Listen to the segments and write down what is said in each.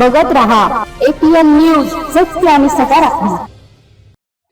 बघत रहा. APN news सत्य आणि सकारात्मक.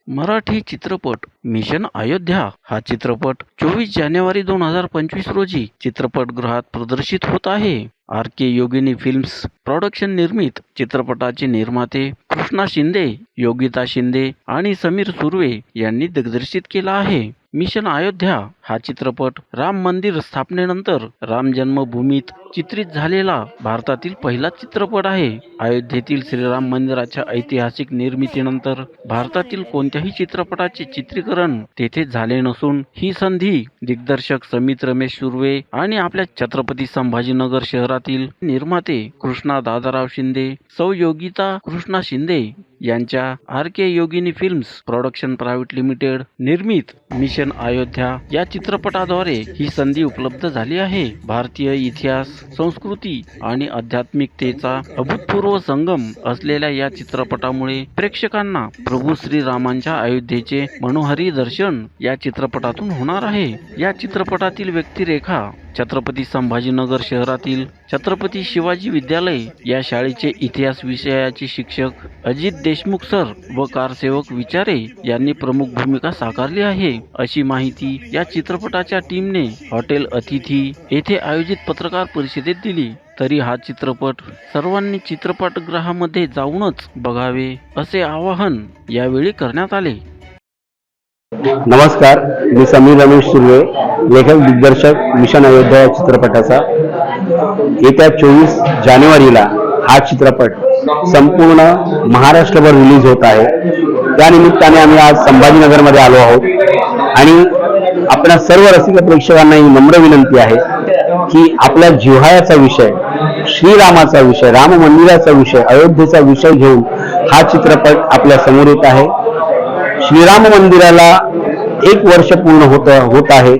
मराठी चित्रपट मिशन अयोध्या हा चित्रपट चोवीस जानेवारी दोन हजार पंचवीस रोजी चित्रपटगृहात प्रदर्शित होत आहे. R K Yogini films production निर्मित चित्रपटाचे निर्माते कृष्णा शिंदे योगिता शिंदे आणि समीर सुर्वे यांनी दिग्दर्शित केला आहे. मिशन अयोध्या हा चित्रपट राम मंदिर स्थापनेनंतर राम जन्मभूमीत चित्रित झालेला भारतातील पहिला चित्रपट आहे. अयोध्येतील श्रीराम मंदिराच्या ऐतिहासिक निर्मितीनंतर भारतातील कोणत्याही चित्रपटाचे चित्रीकरण तेथे झाले नसून ही संधी दिग्दर्शक समित रमेश सुर्वे आणि आपल्या छत्रपती संभाजीनगर शहरातील निर्माते कृष्णा दादाराव शिंदे सौयोगिता कृष्णा शिंदे यांच्या R K Yogini films production private limited निर्मित मिशन अयोध्या या चित्रपटाद्वारे ही संधी उपलब्ध झाली आहे. भारतीय इतिहास संस्कृती आणि आध्यात्मिकतेचा अभूतपूर्व संगम असलेल्या या चित्रपटामुळे प्रेक्षकांना प्रभू श्रीरामांच्या अयोध्येचे मनोहरी दर्शन या चित्रपटातून होणार आहे. या चित्रपटातील व्यक्तिरेखा छत्रपती संभाजीनगर शहरातील छत्रपती शिवाजी विद्यालय या शाळेचे इतिहास विषयाचे शिक्षक अजित देशमुख सर व कारसेवक विचारे यांनी प्रमुख भूमिका साकारली आहे. अशी माहिती या चित्रपटाच्या टीमने हॉटेल अतिथी येथे आयोजित पत्रकार परिषदेत दिली. तरी हा चित्रपट सर्वांनी चित्रपटगृहामध्ये जाऊनच बघावे असे आवाहन यावेळी करण्यात आले. नमस्कार मी समीर रमेश सुर्वे लेखक दिग्दर्शक मिशन अयोध्या या चित्रपटाचा. येत्या चोवीस जानेवारीला हा चित्रपट संपूर्ण महाराष्ट्रभर रिलीज होत आहे. त्यानिमित्ताने आम्ही आज संभाजीनगरमध्ये आलो आहोत. आणि आपल्या सर्व रसिक प्रेक्षकांना ही नम्र विनंती आहे की आपल्या जिव्हाळ्याचा विषय श्रीरामाचा विषय राम मंदिराचा विषय अयोध्येचा विषय घेऊन हा चित्रपट आपल्यासमोर येत आहे. श्रीराम मंदिराला एक वर्ष पूर्ण होत होत आहे.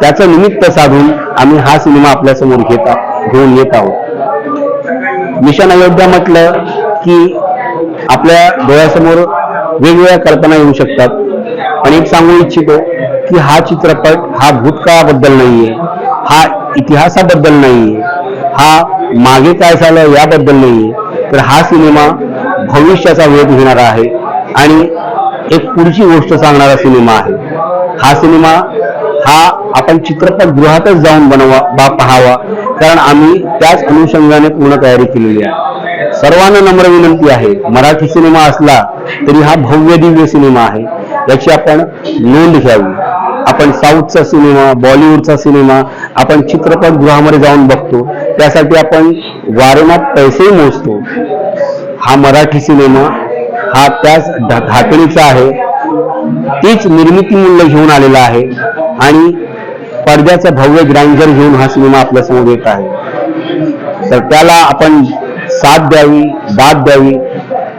त्याचं निमित्त साधून आम्ही हा सिनेमा आपल्यासमोर घेत घेऊन येत आहोत. मिशन अयोध्या म्हटलं की आपल्या डोळ्यासमोर वेगवेगळ्या कल्पना येऊ शकतात. पण एक सांगू इच्छितो की हा चित्रपट हा भूतकाळाबद्दल नाहीये हा इतिहासाबद्दल नाहीये हा मागे काय झालं याबद्दल नाहीये. तर हा सिनेमा भविष्याचा वेध घेणारा आहे आणि एक पुढची गोष्ट सांगणारा सिनेमा आहे. हा सिनेमा हा आपण चित्रपटगृहातच जाऊन बनवा बा पाहावा. कारण आम्ही त्याच अनुषंगाने पूर्ण तयारी केलेली आहे. सर्वांना नम्र विनंती आहे मराठी सिनेमा असला तरी हा भव्य दिव्य सिनेमा आहे. याची आपण नोंद घ्यावी. आपण साऊथचा सिनेमा बॉलिवूडचा सिनेमा आपण चित्रपटगृहामध्ये जाऊन बघतो. त्यासाठी आपण वारंवार पैसेही मोजतो. हा मराठी सिनेमा हा त्याच ढ- धाकणीचा आहे. तीच निर्मिती मूल्य घेऊन आलेला आहे. आणि पडद्याचं भव्य ग्रँजर घेऊन हा सिनेमा आपल्यासमोर येत आहे. तर त्याला आपण साथ द्यावी दाद द्यावी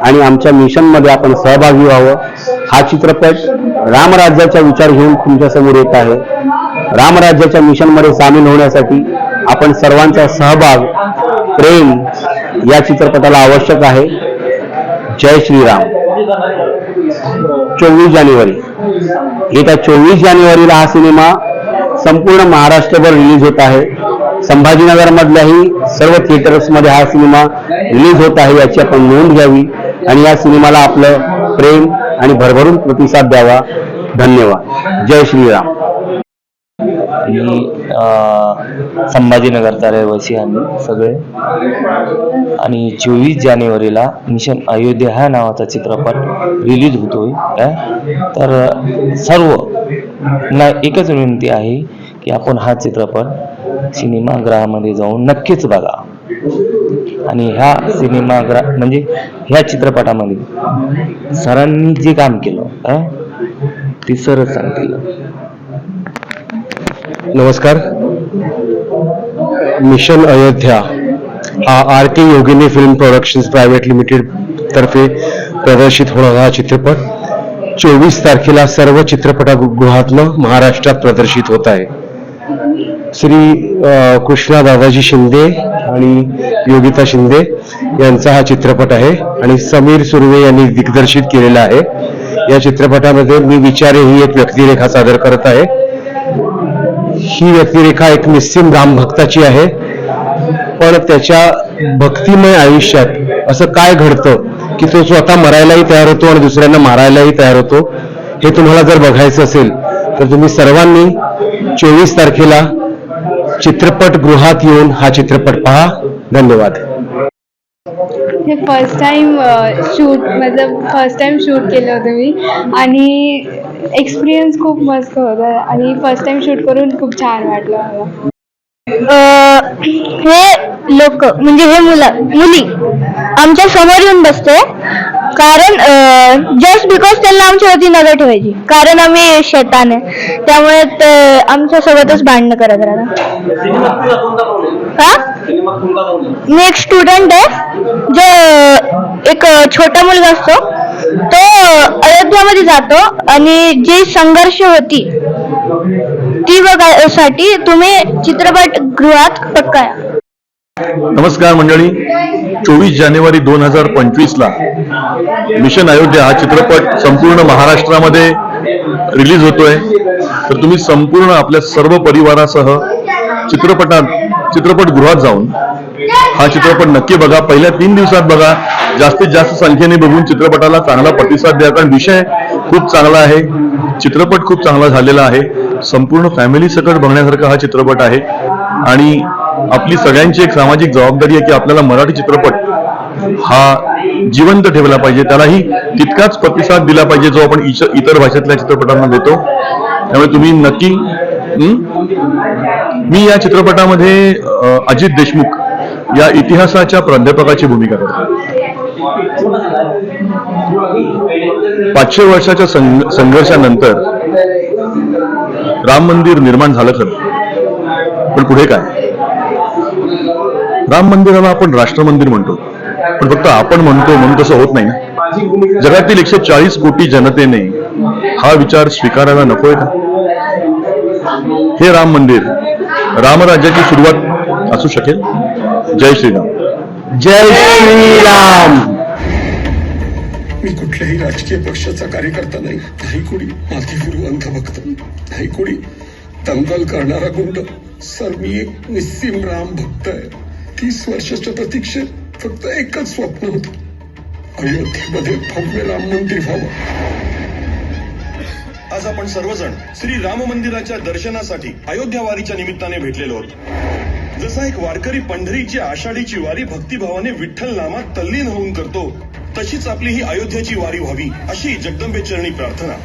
आणि आमच्या मिशनमध्ये आपण सहभागी व्हावं. हा चित्रपट रामराज्याचा विचार घेऊन तुमच्यासमोर येत आहे. रामराज्याच्या मिशनमध्ये सामील होण्यासाठी आपण सर्वांचा सहभाग प्रेम या चित्रपटाला आवश्यक आहे. जय श्रीराम. चोवीस जानेवारी. येत्या चोवीस जानेवारीला हा सिनेमा संपूर्ण महाराष्ट्रभर रिलीज होत आहे. संभाजीनगरमधल्याही सर्व थिएटर्समध्ये हा सिनेमा रिलीज होत आहे याची आपण नोंद घ्यावी. आणि या सिनेमाला आपलं प्रेम आणि भरभरून प्रतिसाद द्यावा. धन्यवाद. जय श्रीराम. मी संभाजीनगरचा रहिवासी आम्ही सगळे. आणि चोवीस जानेवारीला मिशन अयोध्या ह्या नावाचा चित्रपट रिलीज होतोय काय तर सर्व ना एकच विनंती आहे की आपण हा चित्रपट सिनेमागृहामध्ये जाऊन नक्कीच बघा. आणि ह्या सिनेमागृह म्हणजे ह्या चित्रपटामध्ये सरांनी जे काम केलं काय ते सरच सांगतील. नमस्कार. मिशन अयोध्या हा R K Yogini film productions private limited तर्फे प्रदर्शित होणारा हा चित्रपट. चोवीस तारखेला सर्व चित्रपटगृहातनं महाराष्ट्रात प्रदर्शित होत आहे. श्री कृष्णा दादाजी शिंदे आणि योगिता शिंदे यांचा हा चित्रपट आहे आणि समीर सुर्वे यांनी दिग्दर्शित केलेला आहे. या चित्रपटामध्ये मी विचारे ही एक व्यक्तिरेखा सादर करत आहे. ही व्यक्तिरेखा एक निस्सिम रामभक्ताची आहे. पण त्याच्या भक्तिमय आयुष्यात असं काय घडतं की तो स्वतः मरायलाही तयार होतो आणि दुसऱ्यांना मारायलाही तयार होतो हे तुम्हाला जर बघायचं असेल तर तुम्ही सर्वांनी चोवीस तारखेला चित्रपटगृहात येऊन हा चित्रपट पहा. धन्यवाद. हे फर्स्ट टाइम शूट मतलब फर्स्ट टाइम शूट केलं होतं मी. आणि एक्सपिरियन्स खूप मस्त होता. आणि फर्स्ट टाइम शूट करून खूप छान वाटलं मला. हे लोक म्हणजे हे मुलं मुली आमच्यासमोर येऊन बसते. कारण जस्ट बिकॉज त्यांना आमच्यावरती नजर ठेवायची. कारण आम्ही शेतान. आहे त्यामुळे ते आमच्या सोबतच भांडणं करत राहतात. हा? मी एक स्टुडंट आहे जो एक छोटा मुलगा असतो तो अयोध्यामध्ये जातो आणि जी संघर्ष होती ती बघायसाठी तुम्ही चित्रपट गृहात पक्का. नमस्कार मंडळी. चोवीस जानेवारी दोन हजार पंचवीस ला मिशन अयोध्या हा चित्रपट संपूर्ण महाराष्ट्रामध्ये रिलीज होतोय. तर तुम्ही संपूर्ण आपल्या सर्व परिवारासह चित्रपटात चित्रपटगृहात जाऊन हा चित्रपट नक्की बघा. पहिल्या तीन दिवसात बघा. जास्तीत जास्त संख्येने बघून चित्रपटाला चांगला प्रतिसाद द्या. कारण विषय खूप चांगला आहे. चित्रपट खूप चांगला झालेला आहे. संपूर्ण फॅमिली सकट बघण्यासारखा हा चित्रपट आहे. आणि आपली सगळ्यांची एक सामाजिक जबाबदारी आहे की आपल्याला मराठी चित्रपट हा जिवंत ठेवला पाहिजे. त्यालाही तितकाच प्रतिसाद दिला पाहिजे जो आपण इतर भाषेतल्या चित्रपटांना देतो. त्यामुळे तुम्ही नक्की मी या चित्रपटामध्ये अजित देशमुख या इतिहासाच्या प्राध्यापकाची भूमिका करतो. पाचशे वर्षाच्या संघ- संघर्षानंतर राम मंदिर निर्माण झालं खरं. पण पुढे काय? राम मंदिराला आपण राष्ट्र मंदिर म्हणतो. पण फक्त आपण म्हणतो म्हणून तसं होत नाही ना. जगातील एकशे चाळीस कोटी जनतेने हा विचार स्वीकारायला नकोय का? हे राम मंदिर रामराज्याची सुरुवात असू शकेल. जय श्रीराम. जय श्रीराम. मी कुठल्याही राजकीय पक्षाचा कार्यकर्ता नाही. नाही कोणी माथेफिरू अंधभक्त नाही कोणी दंगल करणारा गुंड. सर मी एक निस्सीम राम भक्त आहे. तीस वर्षाच्या प्रतीक्षेत फक्त एकच स्वप्न होतं. अयोध्येमध्ये भव्य राम मंदिर व्हावं. आज आपण सर्वजण श्री राम मंदिराच्या दर्शनासाठी अयोध्या वारीच्या निमित्ताने भेटलेलो आहोत. जसा एक वारकरी पंढरीची आषाढीची वारी भक्तिभावाने विठ्ठल नामात तल्लीन होऊन करतो तशीच आपली ही अयोध्याची वारी व्हावी अशी जगदंबे चरणी प्रार्थना.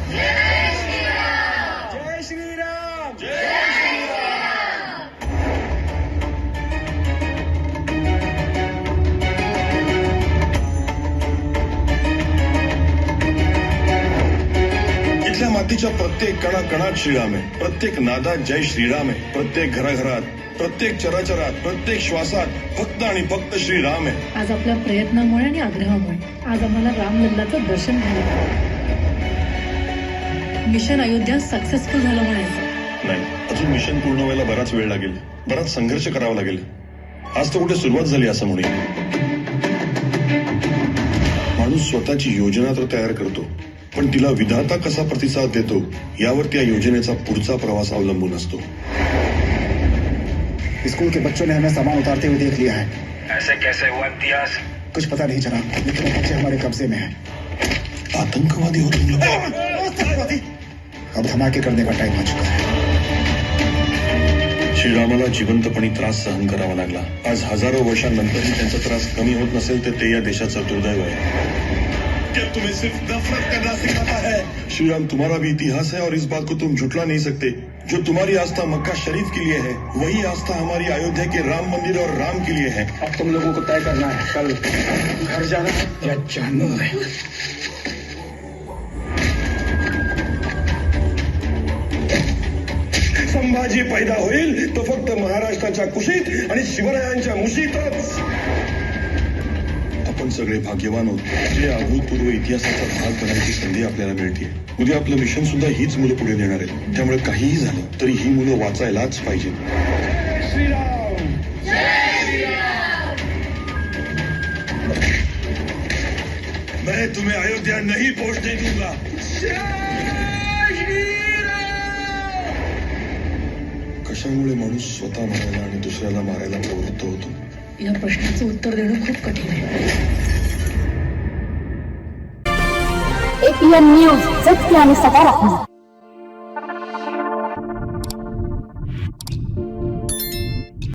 मातीच्या प्रत्येक कणा कणात श्रीराम आहे. प्रत्येक नादात जय श्रीराम आहे. प्रत्येक घराघरात प्रत्येक चराचरात प्रत्येक श्वासात फक्त आणि फक्त श्रीराम आहे. आज आपल्या प्रयत्नामुळे आणि आग्रहामुळे आज आम्हाला रामलल्लाचं दर्शन झालं मिशन अयोध्या सक्सेसफुल झालं म्हणायचं. नाही अजून मिशन पूर्ण व्हायला बराच वेळ लागेल. बराच संघर्ष करावा लागेल. आज तर कुठे सुरुवात झाली असं म्हणूया. माणूस स्वतःची योजना तर तयार करतो. पण तिला विधाता कसा प्रतिसाद देतो यावर त्या योजनेचा पुढचा प्रवास अवलंबून असतो. स्कूल के बच्चों ने हमें सामान उतारते हुए देख लिया है। ऐसे कैसे हुआ इम्तियाज? कुछ पता नहीं जनाब लेकिन बच्चे हमारे कब्जे में है। आतंकवादी हो तुम लोग अब धमाके करने का टाइम आ चुका है। श्रीरामाला जिवंतपणी त्रास सहन करावा लागला. आज हजारो वर्षांनंतरही त्यांचा त्रास कमी होत नसेल तर ते या देशाचं दुर्दैव आहे. क्या तुम्हें सिर्फ़ नफरत करना सिखाता है? श्री राम तुम्हारा भी इतिहास है और इस बात को तुम झुटला नहीं सकते। जो तुम्हारी आस्था मक्का शरीफ के लिए है वही आस्था हमारी अयोध्या के राम मंदिर और राम के लिए है। अब तुम लोगों को तय करना है कल घर जाना या जाना है? संभाजी पैदा होईल तो फक्त महाराष्ट्राच्या कुशीत आणि शिवरायांच्या मुशीतच. आपण सगळे भाग्यवान आहोत जे अभूतपूर्व इतिहासाचा भाग बनायची संधी आपल्याला मिळते उद्या आपलं मिशन सुद्धा हीच मुलं पुढे नेणार आहेत. त्यामुळे काहीही झालं तरी ही मुलं वाचायलाच पाहिजेत. मैं तुम्हें अयोध्या नहीं पहुंचने दूंगा कशामुळे माणूस स्वतः मारायला आणि दुसऱ्याला मारायला प्रवृत्त होतो? या प्रश्नाचं उत्तर देणं खूप कठीण आहे. एपीएन न्यूज सत्य आणि सकारात्मक.